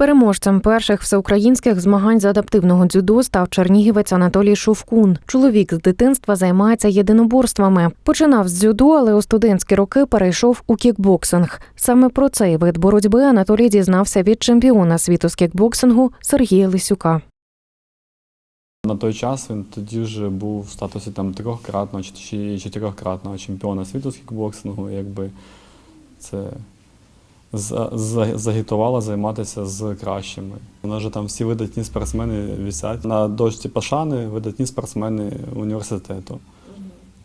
Переможцем перших всеукраїнських змагань з адаптивного дзюдо став чернігівець Анатолій Шовкун. Чоловік з дитинства займається єдиноборствами. Починав з дзюдо, але у студентські роки перейшов у кікбоксинг. Саме про цей вид боротьби Анатолій дізнався від чемпіона світу з кікбоксингу Сергія Лисюка. На той час він тоді вже був в статусі там трьохкратного чи- чотирьохкратного чемпіона світу з кікбоксингу. Якби це за- за- займатися з кращими. Нас же там всі видатні спортсмени висять на дошці пошани, видатні спортсмени університету.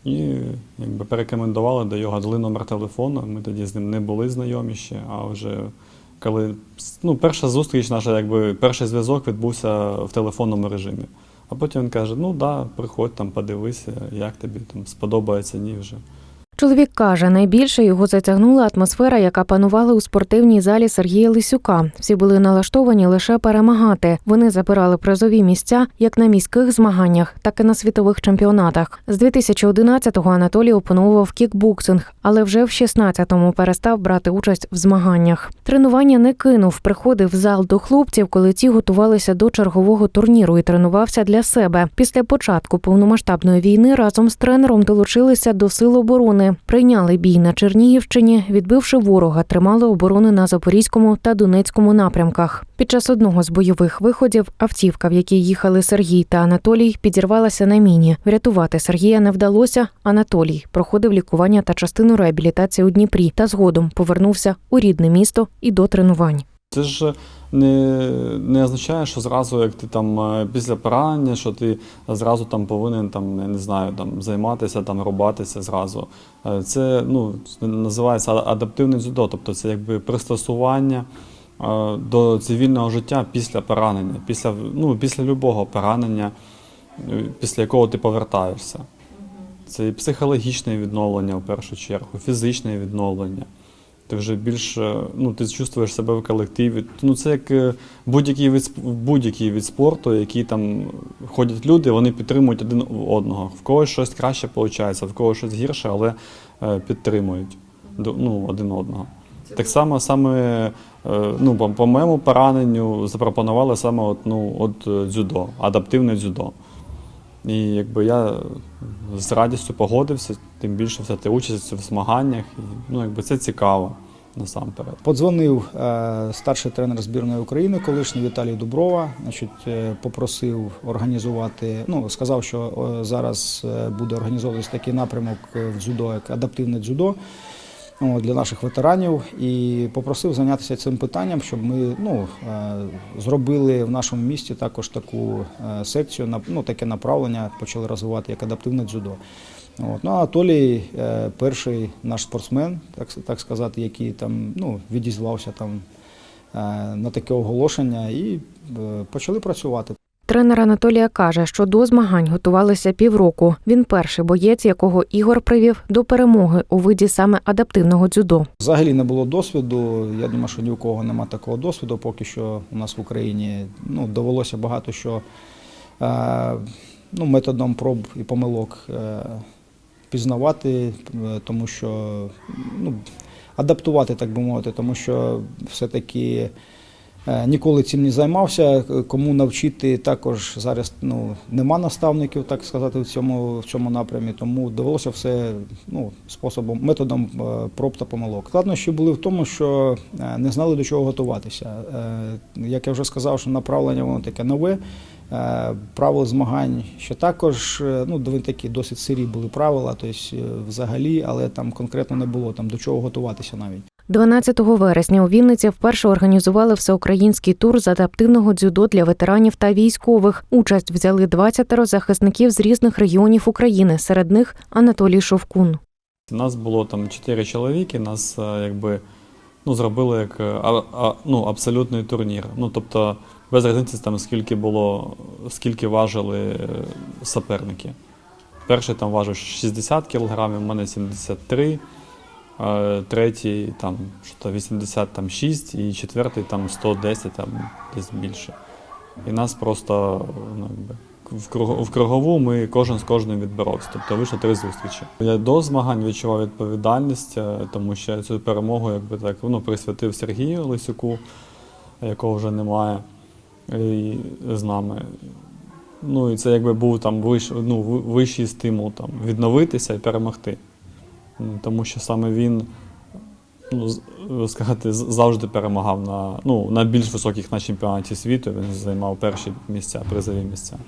І якби порекомендували до його, дали номер телефону. Ми тоді з ним не були знайомі ще, а вже коли ну, перша зустріч наша, якби перший зв'язок відбувся в телефонному режимі. А потім він каже: ну да, приходь там, подивися, як тобі там сподобається, ні вже. Чоловік каже, найбільше його затягнула атмосфера, яка панувала у спортивній залі Сергія Лисюка. Всі були налаштовані лише перемагати. Вони забирали призові місця як на міських змаганнях, так і на світових чемпіонатах. З 2011-го Анатолій опановував кікбоксинг, але вже в 16-му перестав брати участь в змаганнях. Тренування не кинув, приходив в зал до хлопців, коли ті готувалися до чергового турніру і тренувався для себе. Після початку повномасштабної війни разом з тренером долучилися до сил оборони. Прийняли бій на Чернігівщині, відбивши ворога, тримали оборони на Запорізькому та Донецькому напрямках. Під час одного з бойових виходів автівка, в якій їхали Сергій та Анатолій, підірвалася на міні. Врятувати Сергія не вдалося. Анатолій проходив лікування та частину реабілітації у Дніпрі та згодом повернувся у рідне місто і до тренувань. Це ж не, не означає, що зразу, як ти там е, після поранення, що ти зразу там повинен там, я не знаю, там займатися, там рубатися зразу. Е, Це ну, називається адаптивне дзюдо, тобто це якби пристосування е, до цивільного життя після поранення, після, ну, після любого поранення, після якого ти повертаєшся. Це і психологічне відновлення в першу чергу, фізичне відновлення. Ти вже більш е, ну, ти чувствуєш себе в колективі. Ну, це як е, будь-який від, будь-який від спорту, який там ходять люди, вони підтримують один одного. В когось щось краще виходить, в когось щось гірше, але е, підтримують ну, один одного. Так само саме е, ну, по, моєму пораненню запропонували саме от, ну, от дзюдо, адаптивне дзюдо. І якби я з радістю погодився, тим більше взяти участь в змаганнях. І, ну, якби це цікаво насамперед. Подзвонив е, старший тренер збірної України, колишній Віталій Дуброва. Значить, е, попросив організувати. Ну сказав, що е, зараз е, буде організовуватись такий напрямок е, в дзюдо, як адаптивне дзюдо. О, Для наших ветеранів і попросив зайнятися цим питанням, щоб ми ну, е, зробили в нашому місті також таку е, секцію, ну, таке направлення почали розвивати як адаптивне дзюдо. От. Ну, Анатолій е, перший наш спортсмен, так, так сказати, який там ну, відізвався там, на таке оголошення і почали працювати. Тренер Анатолія каже, що до змагань готувалися півроку. Він перший боєць, якого Ігор привів до перемоги у виді саме адаптивного дзюдо. Взагалі не було досвіду. Я думаю, що ні у кого немає такого досвіду. Поки що у нас в Україні ну, довелося багато що е, ну, методом проб і помилок е, пізнавати, е, тому що ну, адаптувати, так би мовити, тому що все-таки. Е, Ніколи цим не займався. Кому навчити також зараз ну, нема наставників, так сказати, в цьому, в цьому напрямі. Тому довелося все ну, способом, методом е, проб та помилок. Складнощі були в тому, що е, не знали до чого готуватися. Е, Як я вже сказав, що направлення воно таке нове. Е, Правил змагань ще також е, ну, такі досить сирі були правила, тобто е, взагалі, але там конкретно не було там до чого готуватися навіть. 12 вересня у Вінниці вперше організували всеукраїнський тур з адаптивного дзюдо для ветеранів та військових. Участь взяли 20 захисників з різних регіонів України. Серед них Анатолій Шовкун. У Нас було там чотири чоловіки, нас е, якби ну, зробили як е, а, а, ну, абсолютний турнір. Ну, тобто, без різниці там скільки було, скільки важили е, суперники. Перший там важив 60 кг, у мене 73, е, третій там що 86 і четвертий там 110, там десь більше. І нас просто ну, в, круг, в кругову ми кожен з кожним відбирався. Тобто вийшло три зустрічі. Я до змагань відчував відповідальність, е, тому що цю перемогу якби так ну, присвятив Сергію Лисюку. якого вже немає і, з нами. Ну і це якби був там виш, ну, вищий стимул там, відновитися і перемогти. М, Тому що саме він, ну, сказати, завжди перемагав на, ну, на більш високих на чемпіонаті світу. Він займав перші місця, призові місця.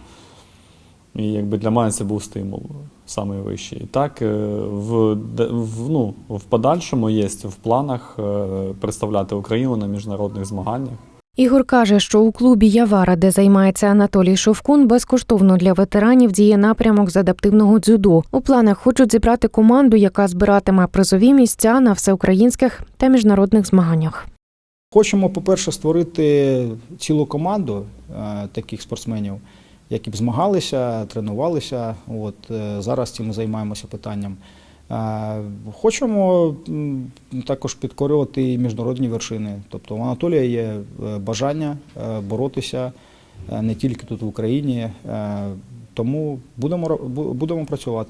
І якби для мене це був стимул самий вищий. І так, е, в, в, ну, в подальшому є в планах е, представляти Україну на міжнародних змаганнях. Ігор каже, що у клубі Явара, де займається Анатолій Шовкун, безкоштовно для ветеранів діє напрямок з адаптивного дзюдо. У планах хочуть зібрати команду, яка збиратиме призові місця на всеукраїнських та міжнародних змаганнях. Хочемо, по-перше, створити цілу команду е, таких спортсменів, які б змагалися, тренувалися. От, е, зараз цим займаємося питанням. Е, Хочемо також підкорювати і міжнародні вершини. Тобто у Анатолія є е, бажання е, боротися не тільки тут в Україні, тому будемо, будемо працювати.